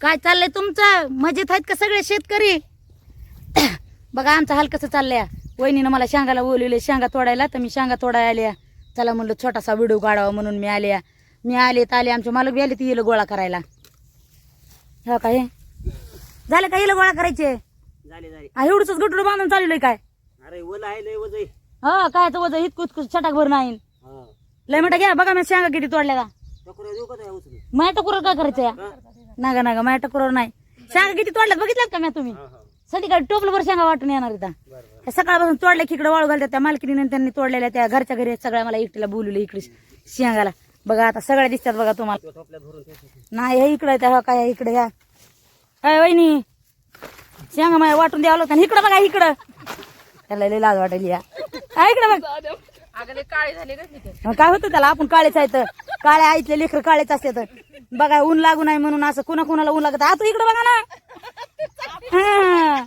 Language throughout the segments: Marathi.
काय चाललंय तुमचं? मजेत आहेत का सगळे शेतकरी? बघा आमचं हाल कसं चाललंय. वहिनीनं मला शेंगाला बोलवले शेंगा तोडायला तर मी शेंगा तोडायला आल्या. चला म्हणलं छोटासा व्हिडिओ काढावा म्हणून मी आल्या. मी आले तर आले. आमचे मालक बी आले ती येलं गोळा करायला. हा काय झालं का येलं गोळा करायचे? झाले झाले. हा एवढंच गटुडं बांधून चाललोय काय? अरे ओला आहे लय वजय. हा काय तर वजन इतकं इतकं छटाक भर नाही हा. लय म्हणता घ्या बघा मी शेंगा किती तोडल्या का? माझ्या टकुरवर काय करायचं? हा? नागा नागा माझ्या टकुरवर नाही. शेंगा किती तोडल्यात बघितल्यात का मी तुम्ही? हा, हा. सध्या टोपलं भर शेंगा वाटून येणार इथं. बरं बरं. त्या सकाळपासून तोडल्या इकडे वाळू घालतात त्या मालकीने त्यांनी तोडलेल्या त्या घरच्या घरी सगळ्या मला एकटीला बोलवलं इकडे शेंगाला. बघा आता सगळ्या दिसतात बघा तुम्हाला. नाही हे इकडे त्या काय इकडे घ्या काय वहिनी शेंगा माझ्या वाटून द्यावं होतं इकडं बघा इकडं. त्याला लय लाज वाटायली या. हा, इकडे बघ. मग काय होतं त्याला? आपण काळेच आहेत. काळ्या आईतले लेकर काळेच असते तर बघा ऊन लागू नाही म्हणून असं कुणा कुणाला ऊन लागत. आतू इकडे बघा ना. हा.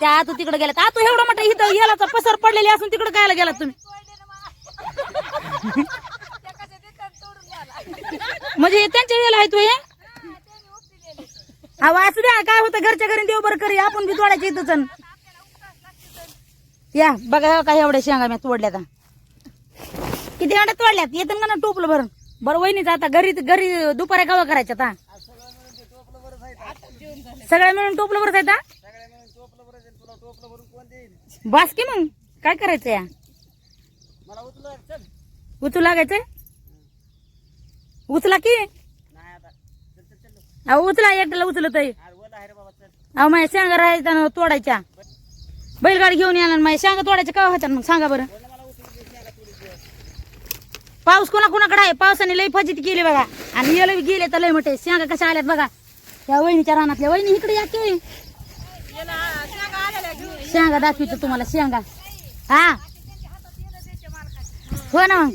त्या आतू तिकडे गेल्यात. आतू एवढं मोठं इथं गेला पसर पडलेली असून तिकडे कायला गेलात तुम्ही? म्हणजे हे त्यांच्या वेळेला आहे तू हे? अहो असू द्या. काय होतं? घरच्या घरी देव बरं करी आपण बी तोडायचे इथं अन. या बघा हो काय एवढ्या शेंगा मी तोडल्या आता किती अंड्या तोडल्यात? येतं का ना टोपलं भरून. बरं वहिनीच आता घरी घरी दुपारी गावा करायच्या आता सगळ्या मिळून टोपलं भरत आहेत बस बास की मग काय करायचं या? उचलू उचू लागायचंय उचला की? अहो उचला एकट्याला उचलत आहे अहो माझ्या शेंगा राहायच्या ना तोडायच्या. बैलगाडी घेऊन येणार माझ्या शेंगा तोडायच्या का होत्या मग? सांगा बरं. पाऊस कोणा कोणाकडे आहे? पावसाने लई फजित केली बघा. आणि येलो गेले तर लय मोठे. शेंगा कशा आल्यात बघा. त्या वहिनीच्या रानातल्या वहिनी इकडे या की. शेंगा दाखवितो तुम्हाला शेंगा. हा? हो ना मग.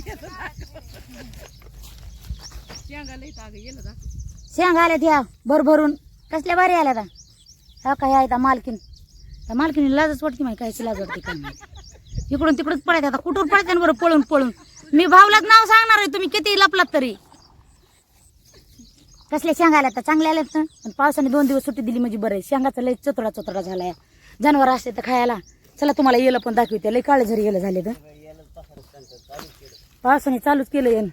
शेंगा आल्यात त्या भरभरून. कसल्या भारी आल्या आता? हा काय आहे त्या मालकीन? त्या मालकीन लाजच वाटते माहिती कायची लाज वाटते काय इकडून तिकडून पळायचं आता. कुठून पळायचं ना बरं? पळून पळून. मी भावलाच नाव सांगणार आहे तुम्ही किती लपलात तरी. कसल्या शेंगा आल्या तर चांगल्या आल्यात ना. पण पावसाने दोन दिवस सुट्टी दिली म्हणजे बरं आहे. शेंगाचा लय चतुरा चतुरा या जनावर असते तर खायला. चला तुम्हाला येलं पण दाखवते. लय काळे झरी येलं झाले तर. पावसाने चालूच केलं येणं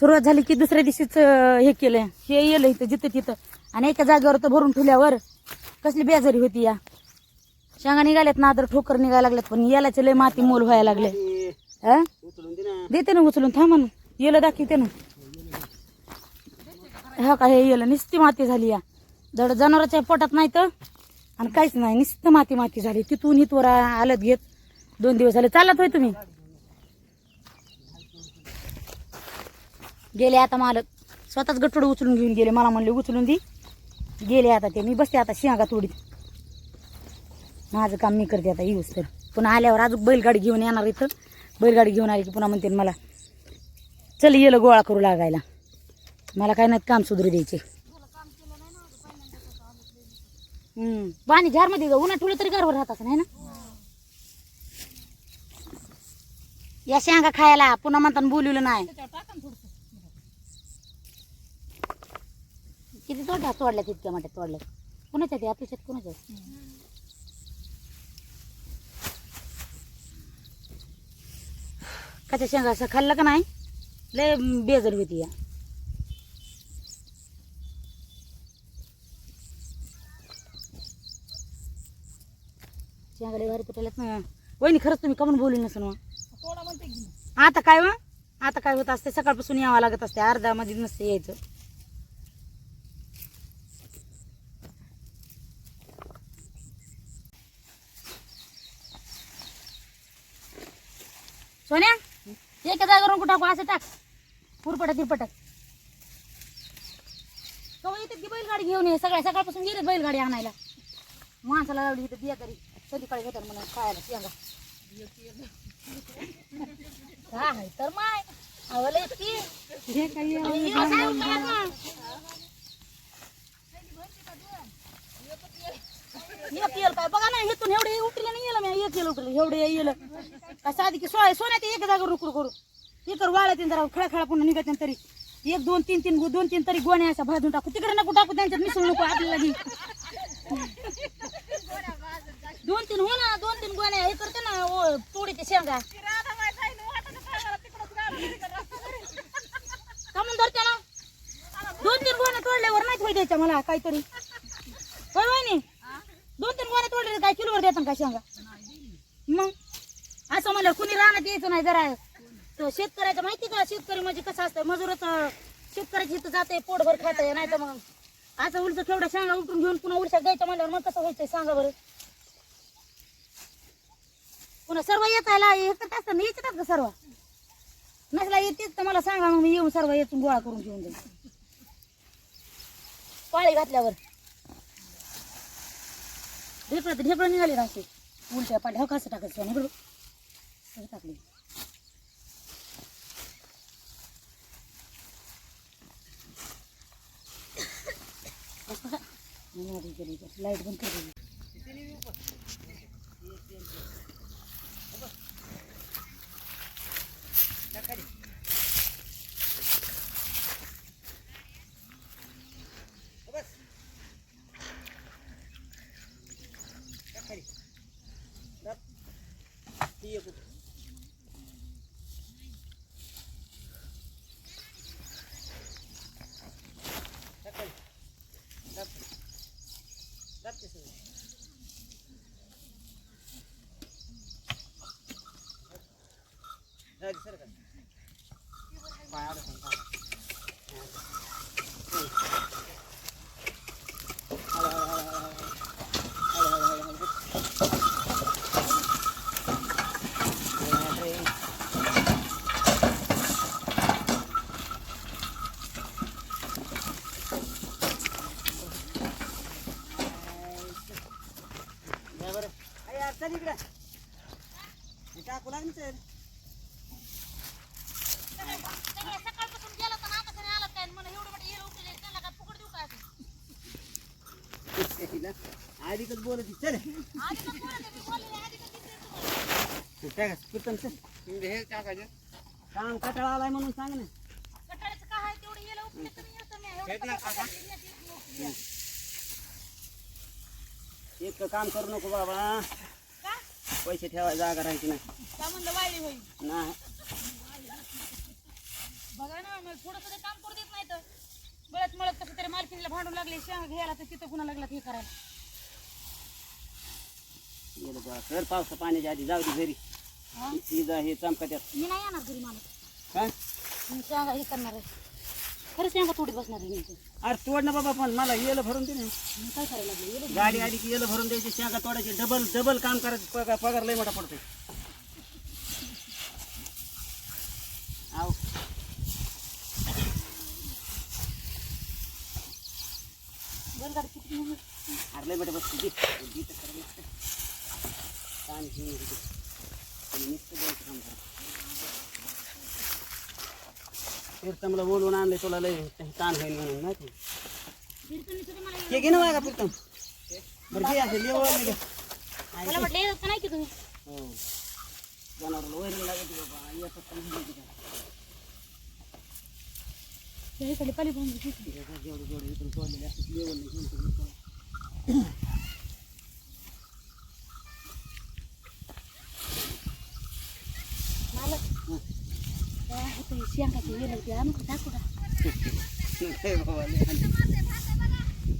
सुरुवात झाली की दुसऱ्या दिवशीच हे केलं हे येलं इथं जिथं तिथं. आणि एका जागेवर तर भरून ठेवल्यावर कसली बेजारी होती या. शेंगा निघाल्यात ना तर ठोकर निघायला लागल्यात. पण यालाचे लय माती मोल व्हायला लागले. हा? देते ना उचलून थांबा ना. येलं दाखवते ना. हा का हे येलं निस्ती माती झाली या. जड जनावराच्या पोटात नाही तर? आणि काहीच नाही निस्त माती माती झाली. तिथून इथवर आलत घेत. दोन दिवस झाले. चालत होय तुम्ही? गेले आता मालक. स्वतःच गठोड उचलून घेऊन गेले. मला म्हणले उचलून दी. गेले आता ते. मी बसते आता शेंगा तोडीत. माझं काम मी करते आता येऊस तर. पुन्हा आल्यावर अजून बैलगाडी घेऊन येणार इथं. बैलगाडी घेऊन आली की पुन्हा म्हणते मला चल येलं गोळा करू लागायला. मला काय नाही काम सुधरू द्यायचे. हम्म. पाणी झारमध्ये उन्हात ठेवलं तरी गारवर राहत असं नाही ना? या शेंगा खायला पुन्हा म्हणताना बोलवलं नाही. किती तोडल्या तोडल्यात इतक्या मोठ्या तोडल्या. कुणाच्या ते? आपल्या शेत कुणाच्या? कच्या शेंगा असं खाल्लं का नाही? लय बेजर होती या. शेंगा लय भारी तुटल्यात ना. वहिनी खरंच तुम्ही कमून बोलू नसन मग. आता काय वा आता काय होत असते सकाळपासून यावं लागत असते अर्धा मध्ये नसते यायचं. सोन्या? एका जागेवरून कुठं टाकू असं टाक. पुरपटा तिरपटा. कवा येते की बैलगाडी घेऊन ये सगळ्या सकाळपासून गेले बैलगाडी आणायला. माणसाला लावली इथं बिया तरी संध्याकाळी घेतात म्हणून खायला शेंगा काय तर माय. आवले की हे काही एक येल काय? बघा ना हेतून एवढे उठले नाही येलं मी एक येल उठलं एवढे येलं काय साधी की सोय सोन्या एक जागा रुकरू करू. हे कर वाळत जरा खळा खळा पुन्हा निघत तरी. एक दोन तीन तीन दोन तीन तरी गोण्या अशा भाजून टाकू. तिकडे नको टाकू त्यांच्यात मिसळू नको आपल्याला दोन तीन हो ना दोन तीन गोण्या हे करते ना तोडीचे शेंगा. का धरते ना. दोन तीन गोण्या तोडल्यावर नाही थोडी द्यायच्या मला काहीतरी. होय वहिनी? दोन तीन काय किलोवर देतात का शेंगा? मग? असं म्हणलं कुणी राहण्यात यायचं नाही जरा. तो शेतकऱ्याचं माहिती का? शेतकरी म्हणजे कसं असतं मजूरच शेतकऱ्याची इथं जाते पोटभर खात नाही तर मग असं उलट केवढ्या शेंगा उलटून घेऊन पुन्हा उलशा द्यायचं म्हणल्यावर मग कसं व्हायचं सांगा बरं. पुन्हा सर्व येतायला हे करत असतं ना येतात का सर्व? नसला येतेच तर मला सांगा मग मी येऊन सर्व येतून गोळा करून घेऊन जाईल पाळी घातल्यावर. ढेकळं तर ढेकळं निघाली राहते. उलट्या पाड्या कसं हो टाकायचं नाही बरोबर? सगळं टाकले. लाइट बंद कर बस खाली रप. ती एक उठ. टाक खाली. रप. रप ते सगळं. झाली सर का पाय अडकून पाय. हळू, हळू, हळू, हळू, हळू. हळू, हळू, हळू, हळू. या बरं. अय, यार, चल इकडं. हे टाकू लाग ना चल. सकाळपासून गेला तर आता तरी आला काय मला एवढं मोठं येलं उठले त्याला काय फुकट देऊ काय हिला आधीच बोलत चल. टाका, कीर्तन चल. काम कटाळा आलाय म्हणून सांग ना. एक काम करू नको बाबा. पैसे ठेवायला जागा राहायची नाही. नाही. बघा ना थोडं काम करू देत नाही तर बळत मळत कसं तरी मालकीनीला भांडून लागले शेंग घ्यायला तर तिथं कुणा लागला हे करायला. गेलं बा कर पावसा पाण्याच्या आधी जाऊ दे घरी. हा? सीधा हे चमकत्यात. मी नाही येणार घरी मला काय? मी शेंगा हे करणार आहे. खरं शेंगा तोडीत बसणार आहे मी इथं. अरे तोड ना बाबा पण मला येलं भरून दे ना. मी काय करायला लागले? गाडी आली की येलं भरून द्यायची शेंगा तोडायची डबल डबल काम करायचं पगार पगार लय मोठा पडतो आव बरं गाडी किती निघाली? अरे बेटा बस किती दे तर खरं नुसतं. ताण घेऊन काम करा फिरतं मला बोलवून आणले तुला लय ताण होईल म्हणून माहिती हे घे ना वागा फिरतं बरं घे असेल मला वाटलं येत का नाही की तुम्ही हो जनावराला वैरण लागत बाबा येतात पाली जेवढं जेवढं इथून तोडलेले असतात लेवल नाही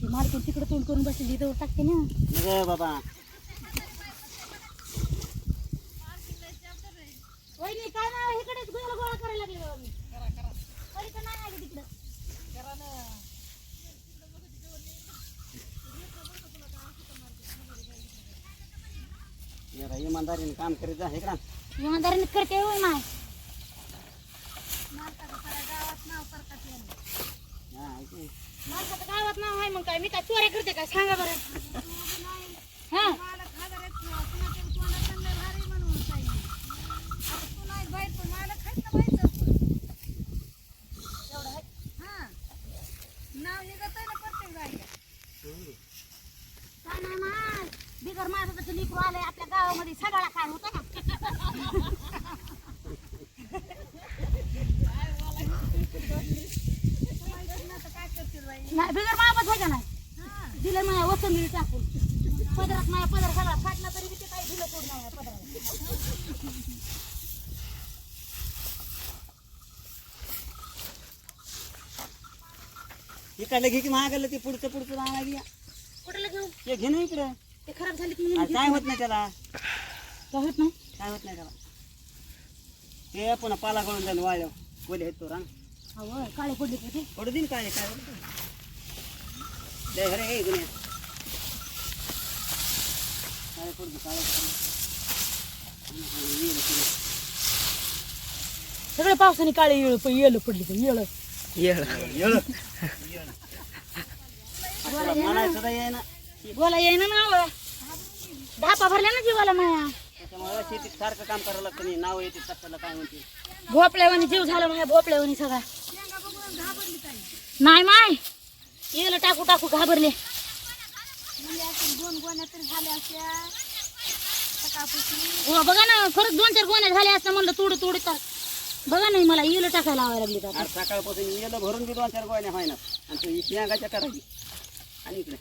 मालकीन तिकडे तोंड करून बसली इथं टाकते ना बाबा काय नाव इकडेच गोळा गोळा करायला लागले बाबा मी वहिनी तर नाही आली तिकडं जरा इमानदारीने काम करीत जा इकडं इमानदारीने करते होय माय. हा ऐक माणसाचं गावात नाव आहे मग काय? मी काय चोऱ्या करते काय? सांगा बरं. हा काय नाही माय बिगर माझं लिकरू आलंय आपल्या गावामध्ये सगळा काय होतं ना बिगर मापच आहे का नाही. दिलं माझ्या वसंत टाकून. पदरात माझ्या पदर सगळा फाटला तरी ते काही दिलं सोड नाही पदरात. इकडलं घे की महागलं ते पुढचं पुढचं आणायला घ्या कुठलं घेऊ? हे घे ना इकडे. ते खराब झाले की अरे काय होत नाही त्याला? काय होत नाही? काय होत नाही त्याला? ते पुन्हा पाला गळून जाईल वाळव बोले आहेत तो अहो काळे पडले पडू दिन काय काय दे घरे हे गुन्हे काय पडू काय सगळे पावसाने काळे येळ येळ पडली तर येळ. म्हणायचं सुद्धा येईना बोला येईना ना अहो. ढापा भरल्या ना जीवाला माया. त्याच्यामुळे शेतीत सारखं काम करावं लागतं नाही. नाव येते कशाला काय म्हणते भोपळ्यावानी जीव झाला माझ्या भोपळ्यावानी सगळा. नाही माय. येलं टाकू टाकू घाबरले. हो बघा ना खरंच दोन चार गोण्या झाल्या असं म्हणलं तोड तोड तर. बघा नाही मला येलं टाकायला लावायला लागली तर सकाळपासून येलं भरून बी दोन चार गोळ्या व्हायना आणि तू शेंगाच्या करायची. आणि इकडे.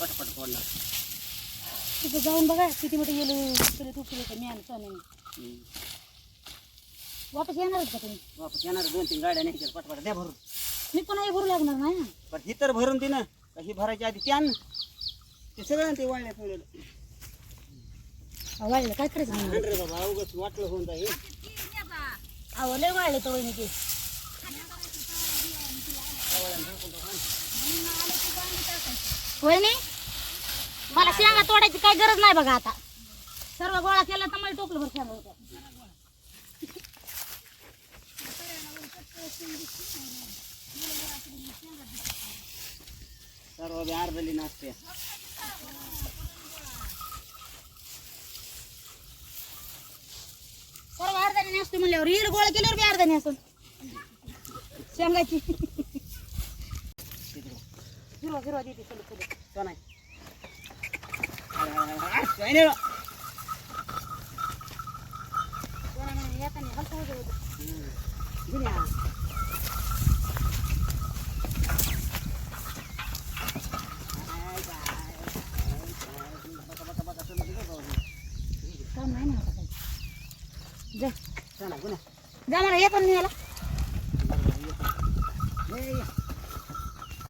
पटपट फोडणार. तिथे जाऊन बघा किती मोठे येलं तुला तू केलं मी आणि सोन्याने. वापस येणारच का तुम्ही? वापस येणार दोन तीन गाड्या नाही पटपट द्या भरून. मी पुन्हा हे भरू लागणार नाही ना. पण ही तर भरून दे ना. ही भरायची आधी त्या आण. ते सगळं ते वाळल्या ठेवलेलं अहो, वाळलं काय करायचं? रे बाबा उगाच वाटलं होऊन जाईल. अहो लय वाळले तर वहिनी ते. वहिनी मला शेंगा तोडायची काही गरज नाही बघा आता. सर्व गोळा केला तर मला टोपलं भर शेंगा होत्या. सर्व अर्धली नसते सर्व अर्धाने नसते म्हणल्यावर येईल गोळा केल्यावर बी अर्धाने असं शेंगाची तिकडे हिरवा हिरवा देते चल चल का नाही अरे, अरे, अरे, अरे, काय नाही बा. येताना हलकं होतं होतं. हम्म. घेऊन या. काय, काय, काय, बका, बका, बका, चला, तिकडे जाऊ. काम नाही ना आता काही जा मला घेऊन या. याला